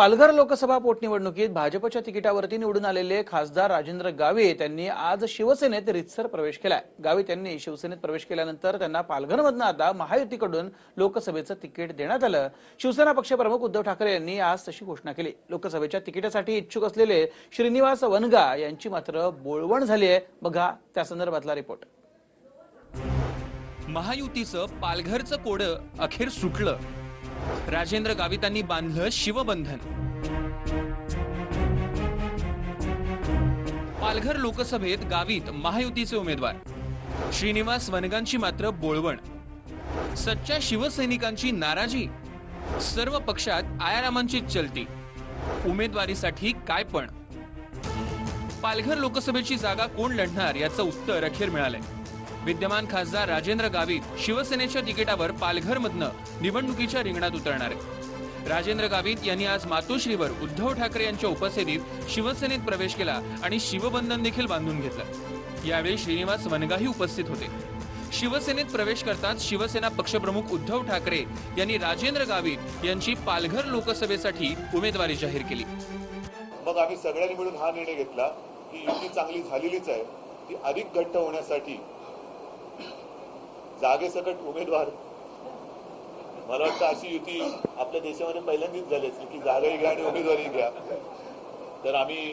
पालघर लोकसभा पोटनिवडणुकीत भाजपच्या तिकिटावरती निवडून आलेले खासदार राजेंद्र गावित यांनी आज शिवसेनेत रितसर प्रवेश केलाय. गावित यांनी शिवसेनेत प्रवेश केल्यानंतर त्यांना पालघरमधनं आता महायुतीकडून लोकसभेचं तिकीट देण्यात आलं. शिवसेना पक्षप्रमुख उद्धव ठाकरे यांनी आज तशी घोषणा केली. लोकसभेच्या तिकिटासाठी इच्छुक असलेले श्रीनिवास वनगा यांची मात्र बोळवण झाली आहे. बघा त्या संदर्भातला रिपोर्ट. महायुतीचं पालघरचं कोडं अखेर सुटलं. राजेंद्र गावितांनी बांधलं शिवबंधन. पालघर लोकसभेत गावित महायुतीचे उमेदवार. श्रीनिवास वनगांची मात्र बोळवण. सच्च्या शिवसैनिकांची नाराजी. सर्व पक्षात आयारामांची चलती. उमेदवारीसाठी काय पण. पालघर लोकसभेची जागा कोण लढणार याचं उत्तर अखेर मिळालंय. विद्यमान खासदार राजेंद्र गावित शिवसेनेच्या तिकिटावर पालघरमधनं निवडणुकीच्या रिंगणात उतरणार राजेंद्र गावित यांनी आज मातोश्रीवर उद्धव ठाकरे यांच्या उपस्थितीत शिवसेनेत प्रवेश केला आणि शिवबंधन देखील बांधून घेतलं. यावेळी श्रीनिवास वनगाही उपस्थित होते. शिवसेनेत प्रवेश करताच शिवसेना पक्षप्रमुख उद्धव ठाकरे यांनी राजेंद्र गावित यांची पालघर लोकसभेसाठी उमेदवारी जाहीर केली. मग आम्ही सगळ्यांनी मिळून हा निर्णय घेतला की युती चांगली झालेलीच आहे. ती अधिक घट्ट होण्यासाठी जागेसकट उमेदवार. मला वाटतं अशी युती आपल्या देशामध्ये पहिल्यांदाच झाली असेल की जागाही घ्या आणि उमेदवारी घ्या. तर आम्ही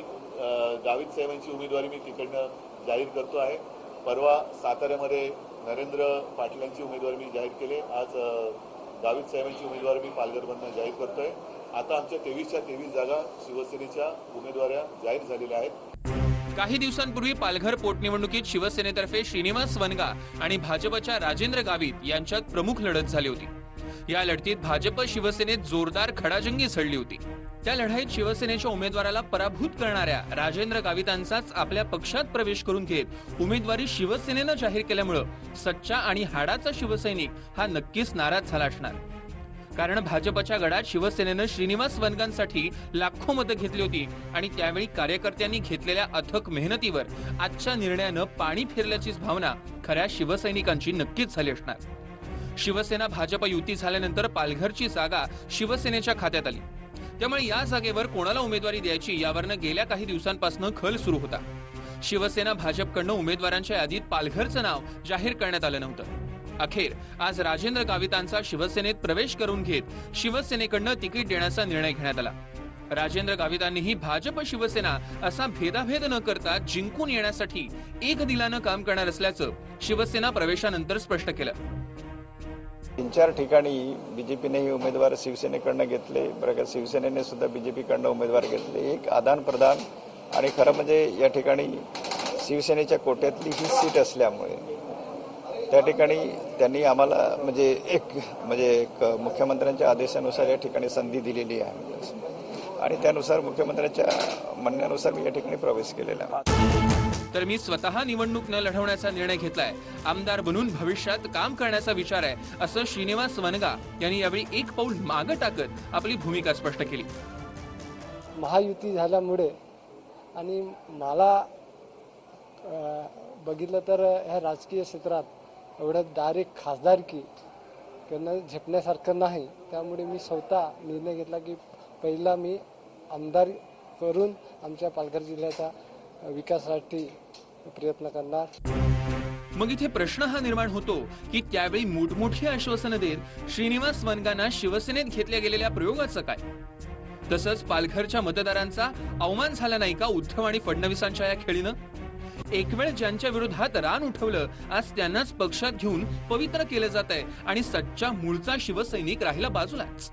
गावित साहेबांची उमेदवारी मी तिकडनं जाहीर करतो आहे. परवा साताऱ्यामध्ये नरेंद्र पाटलांची उमेदवारी मी जाहीर केली. आज गावित साहेबांची उमेदवारी मी पालघरमधनं जाहीर करतोय. आता आमच्या तेवीसच्या तेवीस जागा शिवसेनेच्या उमेदवाऱ्या जाहीर झालेल्या आहेत. काही दिवसांपूर्वी पालघर पोटनिवडणुकीत शिवसेनेतर्फे श्रीनिवास वनगा आणि भाजपच्या राजेंद्र गावित यांच्यात प्रमुख लढत झाली होती. या लढतीत भाजप शिवसेनेत जोरदार खडाजंगी झडली होती. त्या लढाईत शिवसेनेच्या उमेदवाराला पराभूत करणाऱ्या राजेंद्र गावितांचाच आपल्या पक्षात प्रवेश करून घेत उमेदवारी शिवसेनेनं जाहीर केल्यामुळं सच्चा आणि हाडाचा शिवसैनिक हा नक्कीच नाराज झाला असणार. कारण भाजपच्या गडात शिवसेनेनं श्रीनिवास वनगांसाठी लाखो मतं घेतली होती आणि त्यावेळी कार्यकर्त्यांनी घेतलेल्या अथक मेहनतीवर आजच्या निर्णयानं पाणी फिरल्याचीच भावना खऱ्या शिवसैनिकांची नक्कीच झाली असणार. शिवसेना भाजप युती झाल्यानंतर पालघरची जागा शिवसेनेच्या खात्यात आली. त्यामुळे या जागेवर कोणाला उमेदवारी द्यायची यावरनं गेल्या काही दिवसांपासून खल सुरू होता. शिवसेना भाजपकडनं उमेदवारांच्या यादीत पालघरचं नाव जाहीर करण्यात आलं नव्हतं. अखेर आज राजेंद्र गावितांचा शिवसेनेत प्रवेश करून घेत शिवसेनेकडनं तिकीट देण्याचा निर्णय घेण्यात आला. राजेंद्र गावितांनीही भाजप शिवसेना असा भेदाभेद न करता जिंकून येण्यासाठी एक दिलानं काम करणार असल्याचं शिवसेना प्रवेशानंतर स्पष्ट केलं. तीन चार ठिकाणी बीजेपीनेही उमेदवार शिवसेनेकडनं घेतले. बरं का शिवसेनेने सुद्धा बीजेपीकडनं उमेदवार घेतले. एक आदान प्रदान आणि खरं म्हणजे या ठिकाणी शिवसेनेच्या कोट्यातली ही सीट असल्यामुळे त्या ठिकाणी त्यांनी आम्हाला म्हणजे एक म्हणजे एक मुख्यमंत्र्यांच्या आदेशानुसार या ठिकाणी संधी दिलेली आहे. आणि त्यानुसार मुख्यमंत्र्यांच्या म्हणण्यानुसार मी या ठिकाणी प्रवेश केलेला आहे. तर मी स्वतः निवडणूक न लढवण्याचा निर्णय घेतलाय. आमदार बनून भविष्यात काम करण्याचा विचार आहे असं श्रीनिवास वनगा यांनी यावेळी एक पाऊल मागं टाकत आपली भूमिका स्पष्ट केली. महायुती झाल्यामुळे आणि मला बघितलं तर ह्या राजकीय क्षेत्रात एवढं डायरेक्ट खासदारकी त्यांना झेपण्यासारखं नाही. त्यामुळे मी स्वतः निर्णय घेतला की पहिला मी आमदार करून आमच्या पालघर जिल्ह्याच्या विकासासाठी प्रयत्न करणार. मग इथे प्रश्न हा निर्माण होतो की त्यावेळी मोठमोठी आश्वासनं देत श्रीनिवास वनगांना शिवसेनेत घेतल्या गेलेल्या प्रयोगाचं काय? तसंच पालघरच्या मतदारांचा अवमान झाला नाही का उद्धव आणि फडणवीसांच्या या खेळीनं? एक वेळ ज्यांच्या विरोधात रान उठवलं आज त्यांनाच पक्षात घेऊन पवित्र केलं जात आहे आणि सच्चा मूळचा शिवसैनिक राहिला बाजूलाच.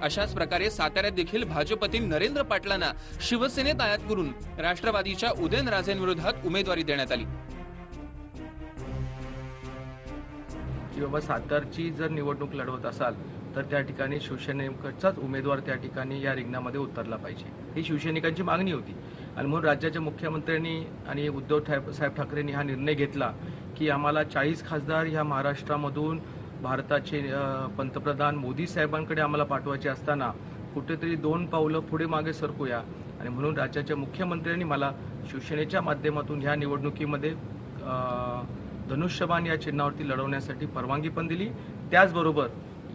अशाच प्रकारे साताऱ्यात देखील भाजपतील नरेंद्र पाटलांना शिवसेनेत आयात करून राष्ट्रवादीच्या उदयनराजेंविरोधात उमेदवारी देण्यात आली. की बाबा सातारची जर निवडणूक लढवत असाल तर त्या ठिकाणी शिवसेनेकडचाच उमेदवार त्या ठिकाणी या रिंगणामध्ये उतरला पाहिजे. ही शिवसैनिकांची मागणी होती. आणि म्हणून राज्याच्या मुख्यमंत्र्यांनी आणि उद्धव ठाक साहेब ठाकरेंनी हा निर्णय घेतला की आम्हाला चाळीस खासदार ह्या महाराष्ट्रामधून भारताचे पंतप्रधान मोदी साहेबांकडे आम्हाला पाठवायचे असताना कुठेतरी दोन पावलं पुढे मागे सरकूया. आणि म्हणून राज्याच्या मुख्यमंत्र्यांनी मला शिवसेनेच्या माध्यमातून ह्या निवडणुकीमध्ये धनुष्यबाण या चिन्हावरती लढवण्यासाठी परवानगी पण दिली. त्याचबरोबर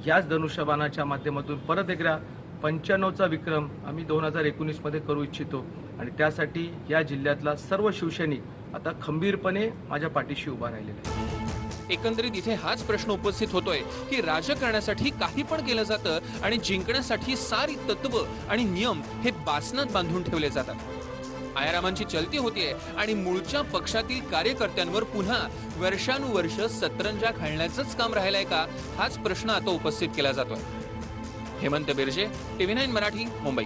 याच धनुष्यबाणाच्या माध्यमातून परत एकदा पंच्याण्णवचा विक्रम आम्ही दोन हजार एकोणीसमध्ये करू इच्छितो. आणि त्यासाठी या जिल्ह्यातला सर्व शिवसैनिक आता खंबीरपणे माझ्या पाठीशी उभा राहिलेले आहे एकंदरीत इथे हाच प्रश्न उपस्थित होतोय की राजकारणासाठी काही पण केलं जातं आणि जिंकण्यासाठी सारी तत्व आणि नियम हे बासनात बांधून ठेवले जातात. आयारामांची चलती होतीये आणि मूळच्या पक्षातील कार्यकर्त्यांवर पुन्हा वर्षानुवर्ष सतरंजा घालण्याचंच काम राहिलंय का हाच प्रश्न आता उपस्थित केला जातोय. Hemant Birje TV nine Marathi Mumbai.